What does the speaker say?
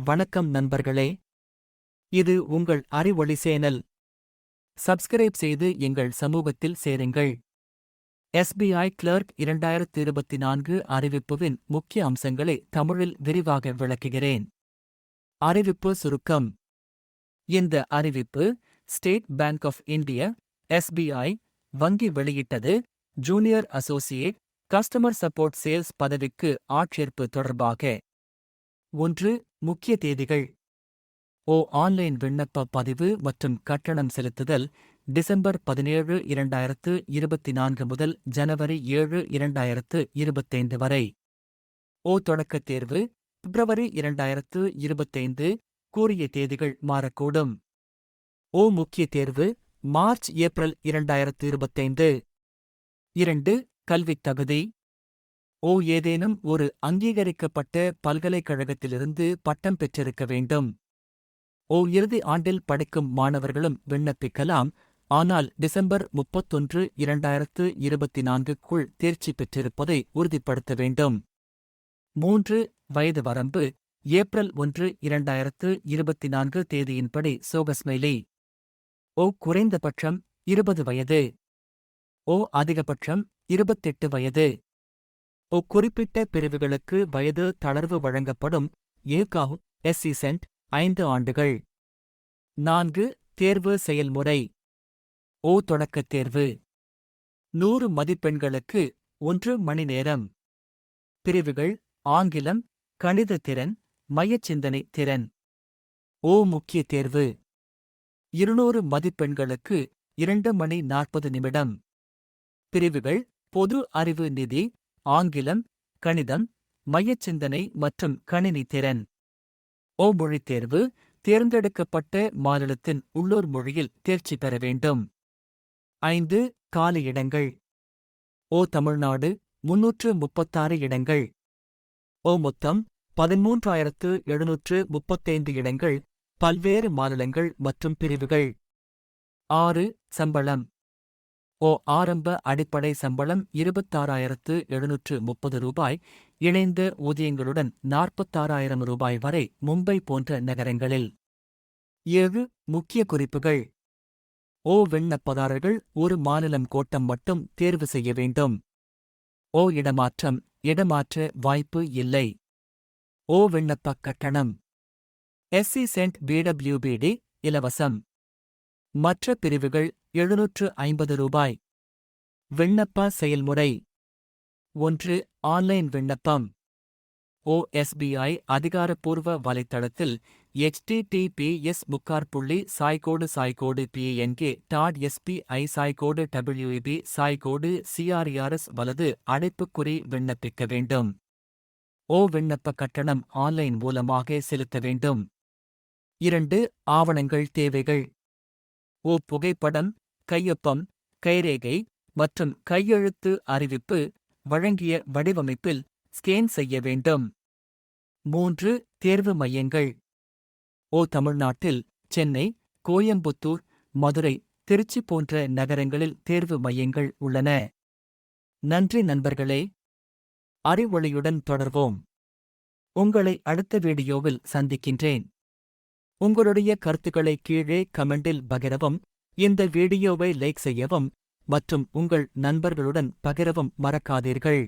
வணக்கம் நண்பர்களே. இது உங்கள் அறிவொளி சேனல். சப்ஸ்கிரைப் செய்து எங்கள் சமூகத்தில் சேருங்கள். எஸ்பிஐ கிளர்க் இரண்டாயிரத்து இருபத்தி நான்கு அறிவிப்புவின் முக்கிய அம்சங்களை தமிழில் விரிவாக விளக்குகிறேன். அறிவிப்பு சுருக்கம். இந்த அறிவிப்பு State Bank of India SBI வங்கி வெளியிட்டது junior associate customer support sales பதவிக்கு ஆட்சேர்ப்பு தொடர்பாக. ஒன்று முக்கிய தேதிகள். ஓ ஆன்லைன் விண்ணப்ப பதிவு மற்றும் கட்டணம் செலுத்துதல் டிசம்பர் பதினேழு இரண்டாயிரத்து இருபத்தி நான்கு முதல் ஜனவரி ஏழு இரண்டாயிரத்து இருபத்தைந்து வரை. ஓ தொடக்கத் தேர்வு பிப்ரவரி இரண்டாயிரத்து இருபத்தைந்து கூறிய தேதிகள் மாறக்கூடும். ஓ முக்கிய தேர்வு மார்ச் ஏப்ரல் இரண்டாயிரத்து இருபத்தைந்து. இரண்டு கல்வித் தகுதி ஓ ஏதேனும் ஒரு அங்கீகரிக்கப்பட்ட பல்கலைக்கழகத்திலிருந்து பட்டம் பெற்றிருக்க வேண்டும். ஓ இறுதி ஆண்டில் படிக்கும் மாணவர்களும் விண்ணப்பிக்கலாம். ஆனால் டிசம்பர் முப்பத்தொன்று இரண்டாயிரத்து இருபத்தி நான்குக்குள் தேர்ச்சி பெற்றிருப்பதை உறுதிப்படுத்த வேண்டும். மூன்று வயது வரம்பு ஏப்ரல் ஒன்று இரண்டாயிரத்து இருபத்தி நான்கு தேதியின்படி சோகஸ்மெயிலி ஓ குறைந்தபட்சம் இருபது வயது. ஓ அதிகபட்சம் இருபத்தெட்டு வயது. ஓ குறிப்பிட்ட பிரிவுகளுக்கு வயது தளர்வு வழங்கப்படும் ஏகாவ் எஸ்இசென்ட் ஐந்து ஆண்டுகள். நான்கு தேர்வு செயல்முறை. ஓ தொடக்கத் தேர்வு. நூறு மதிப்பெண்களுக்கு ஒன்று மணி நேரம். பிரிவுகள் ஆங்கிலம் கணித திறன் மையச்சிந்தனை திறன். ஓ முக்கிய தேர்வு. இருநூறு மதிப்பெண்களுக்கு இரண்டு மணி நாற்பது நிமிடம். பிரிவுகள் பொது அறிவு நிதி ஆங்கிலம் கணிதம் மையச்சிந்தனை மற்றும் கணினி திறன். ஓ மொழித் தேர்வு தேர்ந்தெடுக்கப்பட்ட மாநிலத்தின் உள்ளூர் மொழியில் தேர்ச்சி பெற வேண்டும். ஐந்து காலி இடங்கள். ஓ தமிழ்நாடு முன்னூற்று முப்பத்தாறு இடங்கள். ஓ மொத்தம் பதிமூன்றாயிரத்து எழுநூற்று முப்பத்தைந்து இடங்கள் பல்வேறு மாநிலங்கள் மற்றும் பிரிவுகள். ஆறு சம்பளம். ஓ ஆரம்ப அடிப்படை சம்பளம் இருபத்தாறாயிரத்து எழுநூற்று முப்பது ரூபாய் இணைந்த ஊதியங்களுடன் நாற்பத்தாறாயிரம் ரூபாய் வரை மும்பை போன்ற நகரங்களில். ஏழு முக்கிய குறிப்புகள். ஓ விண்ணப்பதாரர்கள் ஒரு மாநிலம் கோட்டம் மட்டும் தேர்வு செய்ய வேண்டும். ஓ இடமாற்றம் இடமாற்ற வாய்ப்பு இல்லை. ஓ விண்ணப்ப கட்டணம். எஸ்சி சென்ட் பிடபிள்யூபிடி இலவசம். மற்ற பிரிவுகள் எழுநூற்று ஐம்பது ரூபாய். விண்ணப்ப செயல்முறை. ஒன்று ஆன்லைன் விண்ணப்பம். ஓஎஸ்பிஐ அதிகாரப்பூர்வ வலைத்தளத்தில் எச்டிடிபிஎஸ் முக்கார் புள்ளி சாய்கோடு சாய்கோடு பிஎன்கே டாட் எஸ்பிஐ சாய்கோடு டபிள்யூபி சாய்கோடு சிஆர்இஆர்எஸ் வலது அடைப்புக்குறி விண்ணப்பிக்க வேண்டும். ஓ விண்ணப்ப கட்டணம் ஆன்லைன் மூலமாக செலுத்த வேண்டும். இரண்டு ஆவணங்கள் தேவைகள். ஓ புகைப்படம் கையொப்பம் கைரேகை மற்றும் கையெழுத்து அறிவிப்பு வழங்கிய வடிவமைப்பில் ஸ்கேன் செய்ய வேண்டும். மூன்று தேர்வு மையங்கள். ஓ தமிழ்நாட்டில் சென்னை கோயம்புத்தூர் மதுரை திருச்சி போன்ற நகரங்களில் தேர்வு மையங்கள் உள்ளன. நன்றி நண்பர்களே. அறிவொளியுடன் தொடர்வோம். உங்களை அடுத்த வீடியோவில் சந்திக்கின்றேன். உங்களுடைய கருத்துக்களை கீழே கமெண்டில் பகிரவும் இந்த வீடியோவை லைக் செய்யவும் மற்றும் உங்கள் நண்பர்களுடன் பகிரவும் மறக்காதீர்கள்.